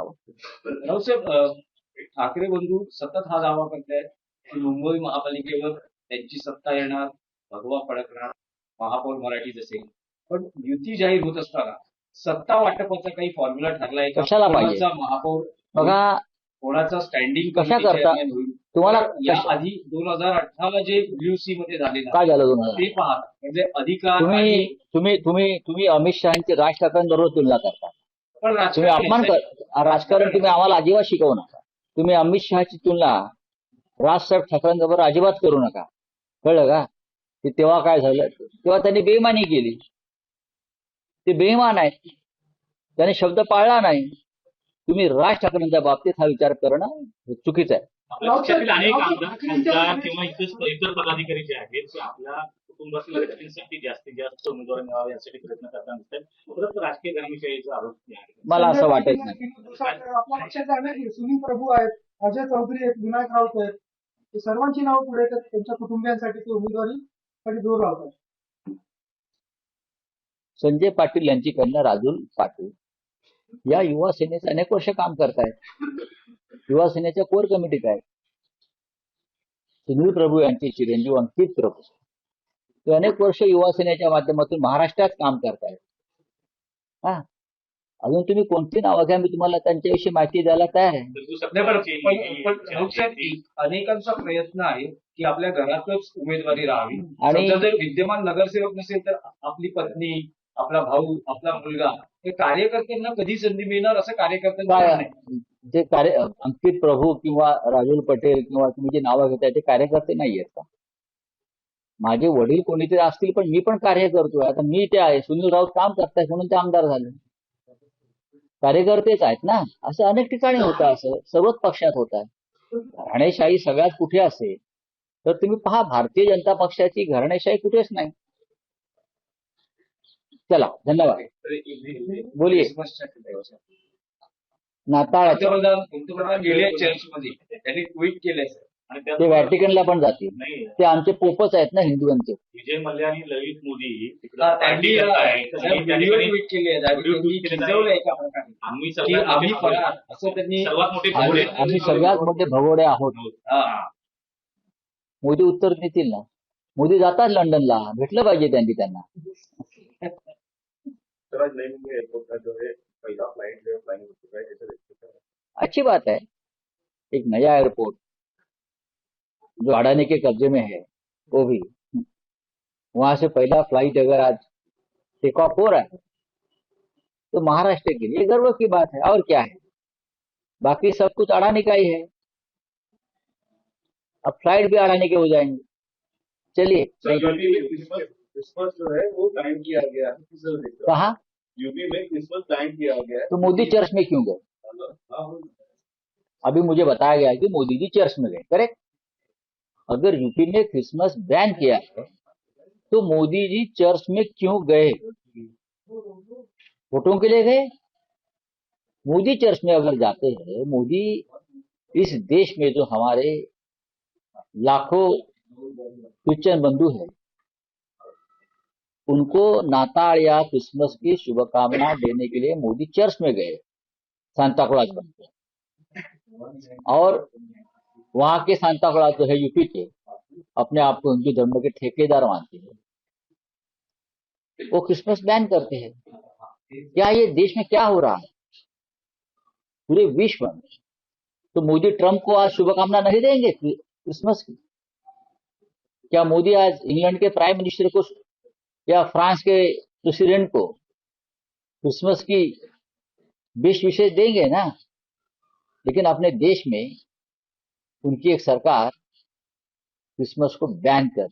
म्हणावं रावसाहेब अं, ठाकरे बंधू सतत हा दावा करतायत की मुंबई महापालिकेवर त्यांची सत्ता येणार भगवा फडकणार महापौर मराठी असेल. पण युती जाहीर होत असताना सत्ता वाटपाचा काही फॉर्म्युला ठरलाय कशाला पाहिजे? महापौर बघा कोणाचा स्टँडिंग कशा करता? तुम्हाला आधी दोन हजार अठराला जे सी मध्ये झालेलं काय झालं ते पाहता म्हणजे अधिकार तुम्ही तुम्ही तुम्ही तुम्ही अमित शहाची राज ठाकरेंबरोबर तुलना करता. पण तुम्ही अपमान राजकारण कर राजकारण. तुम्ही आम्हाला अजिबात शिकवू नका. तुम्ही अमित शहाची तुलना राजसाहेब ठाकरेंबरोबर अजिबात करू नका. कळलं का? ते तेव्हा काय झालं? तेव्हा त्यांनी बेईमानी केली. ते बेईमान आहेत. त्याने शब्द पाळला नाही. तुम्ही राज ठाकरेंच्या बाबतीत हा विचार करणं हे चुकीचं आहे. आपल्या पक्षातील अनेक आमदार खासदार किंवा इतर इतर पदाधिकारी जे आहेत ते आपल्या कुटुंबातील व्यक्तींसाठी जास्तीत जास्त उमेदवार मिळावे यासाठी प्रयत्न करताना दिसतात परत राजकीय गरमीशाहीचा आरोप मला असं वाटत नाही. आपल्या पक्षाचे अनेक सुनील प्रभू आहेत अजय चौधरी आहेत विनायक राऊत आहेत. सर्वांची नावं पुढे येतात. त्यांच्या कुटुंबियांसाठी ते उमेदवारी साठी जोर लावतात संजय पाटील यांची कन्या राजूल पाटील. या युवा सेनेचे अनेक वर्ष काम करतायत. युवा सेनेच्या कोर कमिटीत आहेत. सुनील प्रभू यांचे चिरंजीव अंकित प्रभू. ते अनेक वर्ष युवा सेनेच्या माध्यमातून महाराष्ट्रात काम करतायत. हा. अजून तुम्ही कोणती नावं घ्या मी तुम्हाला त्यांच्याविषयी माहिती द्यायला तयार आहे. अनेकांचा प्रयत्न आहे की आपल्या घरातच उमेदवारी राहावी. आणि- जर विद्यमान नगरसेवक नसेल तर आपली पत्नी आपला भाऊ आपला मुलगा हे कार्यकर्त्यांना कधी संधी मिळणार असं आहे. जे कार्य अंकित प्रभू किंवा राजुल पटेल किंवा तुम्ही जे नावं घेताय ते कार्यकर्ते नाही आहेत का? माझे वडील कोणीतरी असतील पण मी पण कार्य करतोय. आता मी ते आहे सुनील राऊत काम करताय म्हणून ते आमदार झाले. कार्यकर्तेच आहेत ना. असं अनेक ठिकाणी होतं असं. सर्वच पक्षात होत आहे. घराणेशाही सगळ्यात कुठे असेल तर तुम्ही पहा भारतीय जनता पक्षाची घराणेशाही कुठेच नाही. चला धन्यवाद. बोलिये नाताळ पंतप्रधान गेले चर्चमध्ये. त्यांनी ट्विट केलंय सर. ते व्हॅटिकनला पण जातील. ते आमचे पोपच आहेत ना हिंदूंचे. विजय मल्ल्या आणि ललित मोदी त्यांनी आम्ही सगळ्यात मोठे भगोडे आहोत. मोदी उत्तर देतील ना? मोदी जातात लंडनला. भेटलं पाहिजे त्यांनी त्यांना. अच्छी बात है एक नया एयरपोर्ट जो अडानी के कब्जे में है वो भी। वहाँ से पहला फ़्लाइट अगर आज टेक ऑफ़ हो रहा है तो महाराष्ट्र के लिए गर्व की बात है और क्या है? बाकी सब कुछ अडानी का ही है। अब फ़्लाइट भी अडानी के हो जाएँगे। चलिए। क्रिसमस जो है वो टाइम किया गया है हो कहा? यूपी में क्रिसमस टाइम किया गया है। तो मोदी चर्च में क्यों गए? हाँ, अभी मुझे बताया गया कि मोदी जी चर्च में गए करेक्ट अगर यूपी ने क्रिसमस बैन किया है तो मोदी जी चर्च में क्यों गए? वोटों के लिए गए? मोदी चर्च में अगर जाते हैं, मोदी इस देश में जो हमारे लाखों क्रिश्चियन बंधु हैं, उनको नाताल या क्रिसमस की शुभकामना देने के लिए मोदी चर्च में गए सांता क्लॉज बनकर और वहाँ के सांता क्लॉज जो है, यूपी के। अपने आप को हिंदू धर्म के ठेकेदार मानते हैं। वो क्रिसमस बैन करते हैं। क्या ये देश में क्या हो रहा है? पूरे विश्व में। तो मोदी ट्रंप को आज शुभकामना नहीं देंगे क्रिसमस की? क्या मोदी आज इंग्लैंड के प्राइम मिनिस्टर को या फ्रांस के प्रेसिडेंट को क्रिसमस की विश विशेष देंगे ना? लेकिन अपने देश में उनकी एक सरकार क्रिसमस को बैन कर